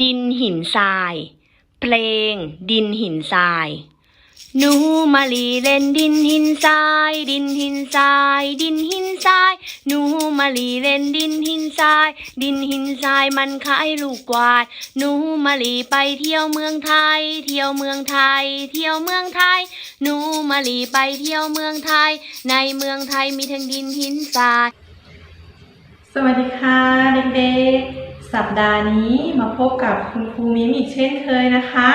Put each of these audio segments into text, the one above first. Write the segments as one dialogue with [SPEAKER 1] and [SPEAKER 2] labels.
[SPEAKER 1] ดินหินทราย เพลง ดินหินทรายหนูมาลีเล่นดินหินทราย ดินหินทราย ดินหินทรายหนูมาลีเล่นดินหินทราย ดินหินทรายมันคล้ายลูกกวาดหนูมาลีไปเที่ยวเมืองไทย เที่ยวเมืองไทย เที่ยวเมืองไทยหนูมาลีไปเที่ยวเมืองไทย ในเมืองไทยมีทั้งดินหินทราย
[SPEAKER 2] สวัสดีค่ะเด็กๆ สัปดาห์นี้มาพบกับคุณครูมิมอีกเช่นเคยนะคะ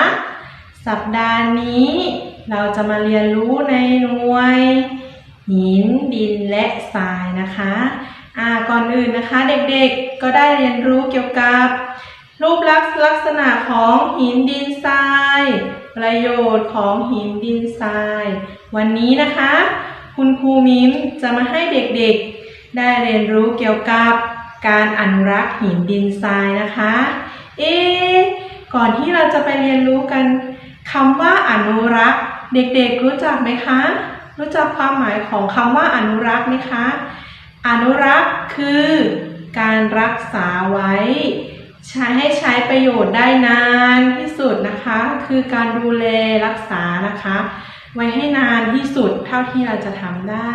[SPEAKER 2] สัปดาห์นี้เราจะมาเรียนรู้ในหน่วย หินดินและทรายนะคะอ่าก่อนอื่นนะคะเด็กๆก็ได้เรียนรู้เกี่ยวกับ รูปลักษณ์ลักษณะของหินดินทราย ประโยชน์ของหินดินทราย วันนี้นะคะ คุณครูมิมจะมาให้เด็กๆ ได้เรียนรู้เกี่ยวกับ การอนุรักษ์หินดินทรายนะคะ เอ๊ะก่อนที่เราจะไปเรียนรู้กันคำว่าอนุรักษ์ เด็กๆรู้จักไหมคะ รู้จักความหมายของคำว่าอนุรักษ์ไหมคะ อนุรักษ์คือการรักษาไว้ ใช้ให้ใช้ประโยชน์ได้นานที่สุดนะคะ คือการดูแลรักษานะคะ ไว้ให้นานที่สุดเท่าที่เราจะทำได้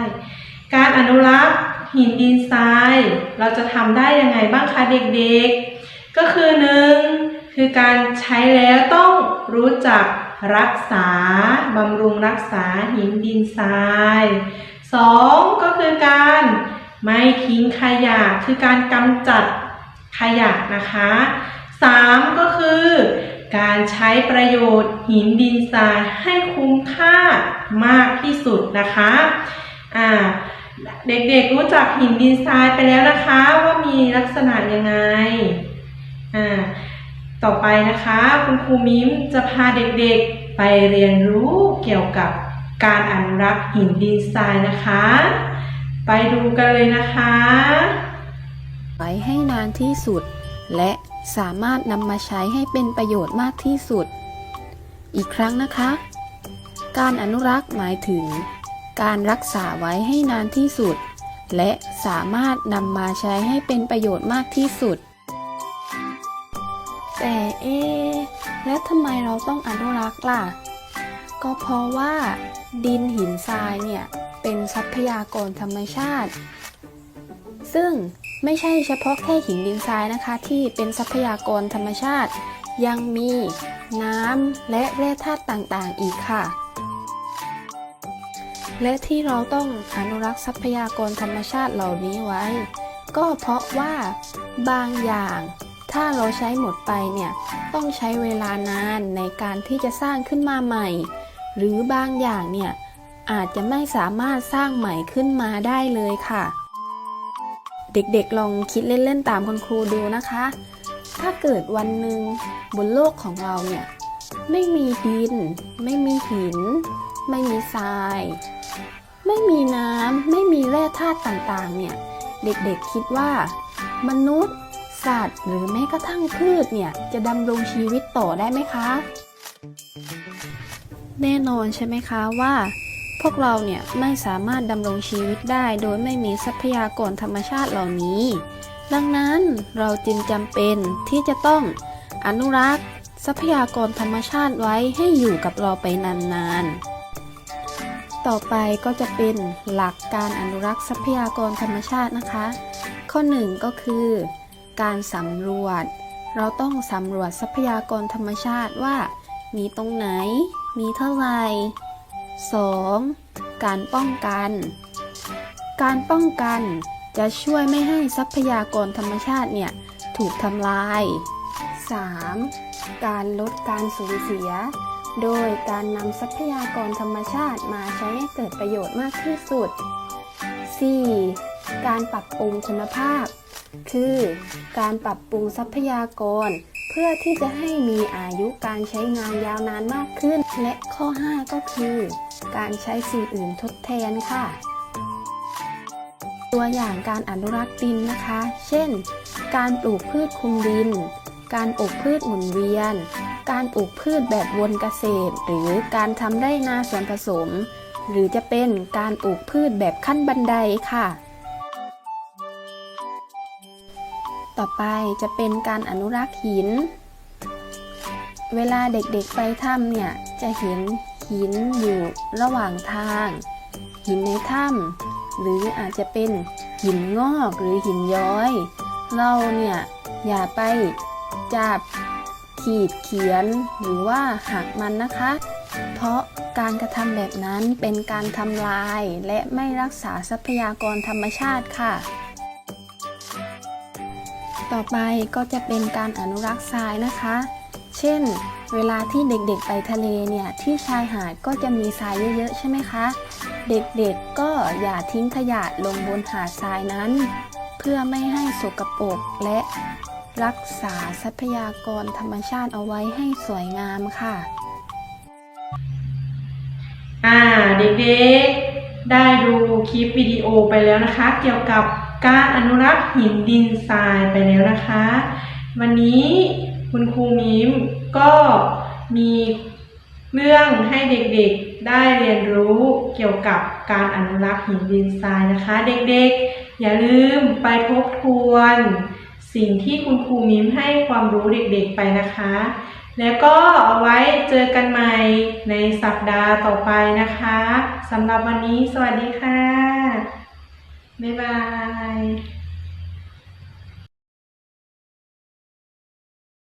[SPEAKER 2] การอนุรักษ์ หินดินทราย เราจะทำได้ยังไงบ้างคะเด็กๆ ก็คือหนึ่งคือการใช้แล้วต้องรู้จักรักษาบำรุงรักษาหินดินทรายสองก็คือการไม่ทิ้งขยะคือการกำจัดขยะนะคะสามก็คือการใช้ประโยชน์หินดินทรายให้คุ้มค่ามากที่สุดนะคะอ่า เด็กๆรู้จักหินดินทรายไปแล้วนะคะว่ามีลักษณะยังไงอ่าต่อไปนะคะ คุณครูมิ้มจะพาเด็กๆไปเรียนรู้เกี่ยวกับการอนุรักษ์หินดินทรายนะคะ ไปดูกันเลยนะคะ
[SPEAKER 3] ไว้ให้นานที่สุด และสามารถนำมาใช้ให้เป็นประโยชน์มากที่สุด อีกครั้งนะคะ การอนุรักษ์หมายถึง การรักษาไว้ให้นานที่สุด และสามารถนำมาใช้ให้เป็นประโยชน์มากที่สุด แต่เอ๊แล้วทำไมเราต้องอนุรักษ์ล่ะ ก็เพราะว่า ดินหินทรายเนี่ยเป็นทรัพยากรธรรมชาติ ซึ่งไม่ใช่เฉพาะแค่หินดินทรายนะคะ ที่เป็นทรัพยากรธรรมชาติ ยังมีน้ำและแร่ธาตุต่างๆอีกค่ะ และที่เราต้องอนุรักษ์ทรัพยากรธรรมชาติเหล่านี้ไว้ ก็เพราะว่าบางอย่าง ถ้าเราใช้หมดไปเนี่ยต้องใช้เวลานานในการที่จะสร้างขึ้นมาใหม่ หรือบางอย่างเนี่ยอาจจะไม่สามารถสร้างใหม่ขึ้นมาได้เลยค่ะ เด็กๆลองคิดเล่นๆตามคุณครูดูนะคะ ถ้าเกิดวันหนึ่งบนโลกของเราเนี่ยไม่มีดิน ไม่มีหิน ไม่มีทราย ไม่มีน้ำไม่มีแร่ธาตุต่างๆ เนี่ย เด็กๆคิดว่า มนุษย์ สัตว์ หรือแม้กระทั่งพืชเนี่ย จะดำรงชีวิตต่อได้ไหมคะ แน่นอนใช่ไหมคะว่า พวกเราเนี่ยไม่สามารถดำรงชีวิตได้โดยไม่มีทรัพยากรธรรมชาติเหล่านี้ ดังนั้นเราจึงจำเป็นที่จะต้องอนุรักษ์ ทรัพยากรธรรมชาติไว้ให้อยู่กับเราไปนานๆ ต่อไปก็จะเป็นหลักการอนุรักษ์ทรัพยากรธรรมชาตินะคะ ข้อหนึ่งก็คือ การสำรวจ เราต้องสำรวจทรัพยากรธรรมชาติว่า มีตรงไหน มีเท่าไหร่ 2. การป้องกัน การป้องกันจะช่วยไม่ให้ทรัพยากรธรรมชาติเนี่ยถูกทำลาย 3. การลดการสูญเสีย โดยการนำทรัพยากรธรรมชาติมาใช้ให้เกิดประโยชน์มากที่สุด 4. การปรับปรุงคุณภาพ คือการปรับปรุงทรัพยากร เพื่อที่จะให้มีอายุการใช้งานยาวนานมากขึ้น และข้อ 5 ก็คือ การใช้สิ่งอื่นทดแทนค่ะ ตัวอย่างการอนุรักษ์ดินนะคะ เช่น การปลูกพืชคลุมดิน การปลูกพืชหมุนเวียน การปลูกพืชแบบวนเกษตร หรือการทำไร่นาสวนผสม หรือจะเป็นการปลูกพืชแบบขั้นบันไดค่ะตต่อไปจะเป็นการอนุรักษ์หิน เวลาเด็กๆไปถ้ำเนี่ยจะเห็นหินอยู่ระหว่างทาง หินในถ้ำหรืออาจจะเป็นหินงอกหรือหินย้อย เราเนี่ยอย่าไปจับ ขีดเขียนหรือว่าหักมันนะคะ เพราะการกระทำแบบนั้นเป็นการทำลายและไม่รักษาทรัพยากรธรรมชาติค่ะ ต่อไปก็จะเป็นการอนุรักษ์ทรายนะคะ เช่น เวลาที่เด็กๆไปทะเลเนี่ยที่ชายหาดก็จะมีทรายเยอะๆใช่ไหมคะ เด็กๆก็อย่าทิ้งขยะลงบนหาดทรายนั้น เพื่อไม่ให้สกปรกและ รักษาทรัพยากรธรรมชาติเอาไว้ให้สวยงามค่ะ
[SPEAKER 2] อ่าเด็กๆ ได้ดูคลิปวิดีโอไปแล้วนะคะ เกี่ยวกับการอนุรักษ์หินดินทรายไปแล้วนะคะ วันนี้คุณครูมิมก็มีเรื่องให้เด็กๆได้เรียนรู้เกี่ยวกับการอนุรักษ์หินดินทรายนะคะ เด็กๆ อย่าลืมไปทบทวน สิ่งที่คุณครูมิมให้ความรู้เด็กๆไปนะคะ แล้วก็เอาไว้เจอกันใหม่ในสัปดาห์ต่อไปนะคะสำหรับวันนี้สวัสดีค่ะ บ๊ายบาย